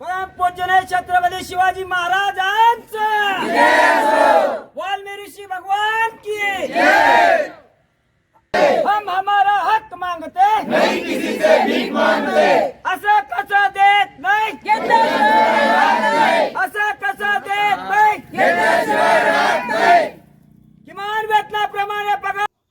परमपूज्यने छत्रपती शिवाजी महाराजांचं! वाल्मिकी ऋषी भगवान की हम हमारा हक मांगते। नहीं किसी से भीख मांगते असं कसं देत नाही असं कसं देत नाही किमान वेतनाप्रमाणे पगार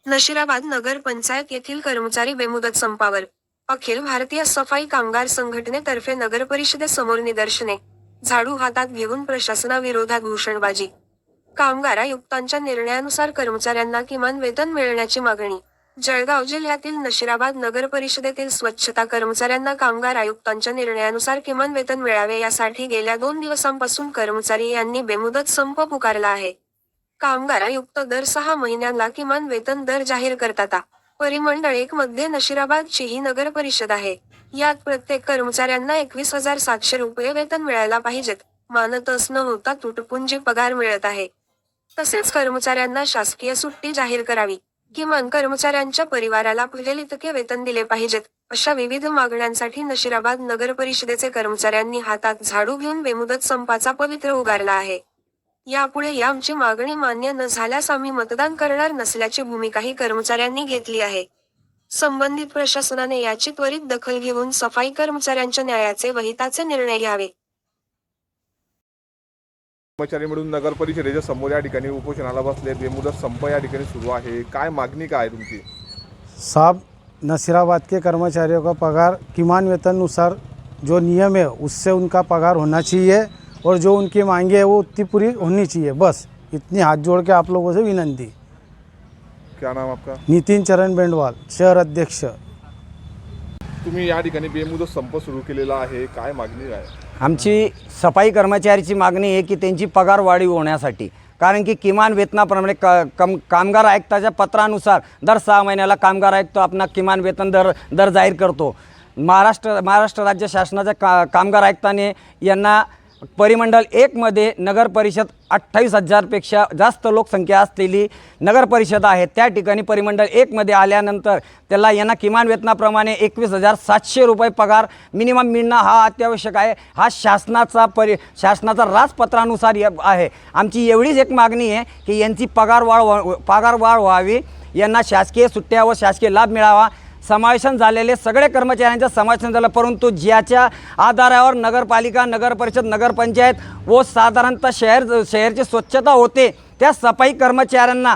नशिराबाद नगर पंचायत येथील कर्मचारी बेमुदत संपावर. अखिल भारतीय सफाई कामगार संघटनेतर्फे नगर परिषदेसमोर निदर्शने. झाडू हातात घेऊन प्रशासनाविरोधात घोषणबाजी कामगार आयुक्तांच्या निर्णयानुसार कर्मचाऱ्यांना किमान वेतन मिळण्याची मागणी. जळगाव जिल्ह्यातील नशिराबाद नगर परिषदेतील स्वच्छता कर्मचाऱ्यांना कामगार आयुक्तांच्या निर्णयानुसार किमान वेतन मिळावे यासाठी गेल्या दोन दिवसांपासून कर्मचारी यांनी बेमुदत संप पुकारला आहे. कामगार आयुक्त दर सहा महिन्यांना किमान वेतन दर जाहीर करतात. परिमंडळ एक मध्ये नशिराबादची ही नगर परिषद आहे. यात प्रत्येक कर्मचाऱ्यांना एकवीस हजार सातशे रुपये वेतन मिळायला पाहिजेत. मानतच न होता तुटपुंजी पगार मिळत आहे. तसेच कर्मचाऱ्यांना शासकीय सुट्टी जाहीर करावी. किमान कर्मचाऱ्यांच्या परिवाराला पहिले इतके वेतन दिले पाहिजेत. अशा विविध मागण्यांसाठी नशिराबाद नगर परिषदेचे कर्मचाऱ्यांनी हातात झाडू घेऊन बेमुदत संपाचा पवित्र उगारला आहे. यापुढे या आमची मागणी मान्य न झाल्यास आम्ही मतदान करणार नसल्याची भूमिकाही कर्मचाऱ्यांनी घेतली आहे. संबंधित प्रशासनाने याची त्वरित दखल घेऊन सफाई कर्मचाऱ्यांच्या न्यायाचे व हिताचे निर्णय घ्यावे. कर्मचारी मिळून नगर परिषदेच्या समोर या ठिकाणी उपोषणाला बसले. बेमुदत संप या ठिकाणी सुरू आहे. काय मागणी काय आहे तुमची? साहब नसीराबाद के कर्मचारियों का पगार किमान वेतन अनुसार जो नियम है उससे उनका पगार होना चाहिए। और जो उनकी मांगे है वो उतनी पूरी होनी चाहिए। बस इतनी हाथ जोड़ के आप लोगों से विनंती। क्या नाम आपका? नितिन चरण बेंडवाल शहर अध्यक्ष। तुम्ही या ठिकाणी बेमुदत संप सुरू केलेला आहे. काय मागणी काय आमची सफाई कर्मचाऱ्याची मागणी आहे की त्यांची पगार वाढीव होण्यासाठी. कारण की किमान वेतनाप्रमाणे क कम कामगार आयुक्ताच्या पत्रानुसार दर सहा महिन्याला कामगार आयुक्त आपला किमान वेतन दर दर जाहीर करतो. महाराष्ट्र महाराष्ट्र राज्य शासनाच्या का कामगार आयुक्ताने यांना परिमंडल एकमध्ये नगरपरिषद अठ्ठावीस हजारपेक्षा जास्त लोकसंख्या असलेली नगरपरिषद आहे. त्या ठिकाणी परिमंडळ एकमध्ये आल्यानंतर त्याला यांना किमान वेतनाप्रमाणे एकवीस हजार सातशे रुपये पगार मिनिमम मिळणं हा अत्यावश्यक आहे. हा शासनाचा परि शासनाचा राजपत्रानुसार आहे. आमची एवढीच एक मागणी आहे की यांची पगार वाढ व्हा- पगार वाढ व्हावी. यांना शासकीय सुट्ट्या व शासकीय लाभ मिळावा. समावेशन झालेले सगळे कर्मचाऱ्यांचं समावेशन झालं. परंतु ज्याच्या आधारावर नगरपालिका नगरपरिषद नगरपंचायत व साधारणतः शहर शहरची स्वच्छता होते त्या सफाई कर्मचाऱ्यांना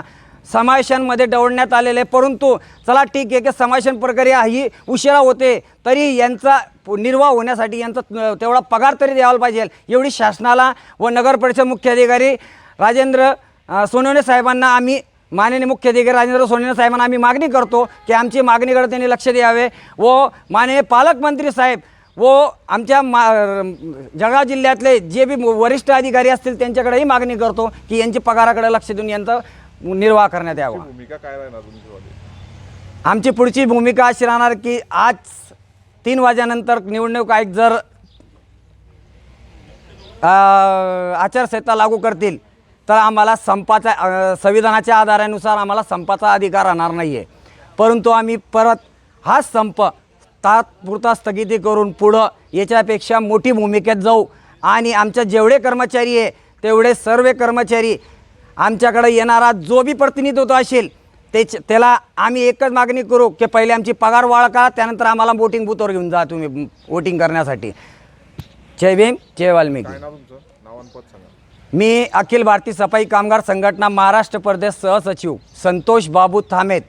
समावेशांमध्ये डवडण्यात आलेले. परंतु चला ठीक आहे की समावेशन प्रक्रिया ही उशिरा होते तरी यांचा निर्वाह होण्यासाठी यांचा तेवढा पगार तरी द्यायला पाहिजे. एवढी शासनाला व नगरपरिषद मुख्याधिकारी राजेंद्र सोनवणे साहेबांना आम्ही माननीय मुख्याधिकारी राजेंद्र सोनेने साहेबांना आम्ही मागणी करतो की आमची मागणीकडे त्यांनी लक्ष द्यावे व माननीय पालकमंत्री साहेब व आमच्या मा जळगाव जिल्ह्यातले जे बी वरिष्ठ अधिकारी असतील त्यांच्याकडेही मागणी करतो की यांची पगाराकडे लक्ष देऊन यांचा निर्वाह करण्यात यावा. भूमिका काय राहणार तुमची आमची पुढची भूमिका अशी राहणार की आज तीन वाजेनंतर निवडणूक आयोग जर अ, आचारसंहिता लागू करतील तर आम्हाला संपाचा संविधानाच्या आधारानुसार आम्हाला संपाचा अधिकार राहणार नाही आहे परंतु आम्ही परत हा संप तात्पुरता स्थगिती करून पुढं याच्यापेक्षा मोठी भूमिकेत जाऊ. आणि आमच्या जेवढे कर्मचारी आहे तेवढे सर्व कर्मचारी आमच्याकडे येणारा जो बी प्रतिनिधित्व असेल त्याच त्याला आम्ही एकच मागणी करू की पहिले आमची पगार वाळका त्यानंतर आम्हाला वोटिंग बूथवर घेऊन जा तुम्ही वोटिंग करण्यासाठी. जय भीम जय वाल्मिकी. मी अखिल भारतीय सफाई कामगार संघटना महाराष्ट्र प्रदेश सहसचिव संतोष बाबू थामेत.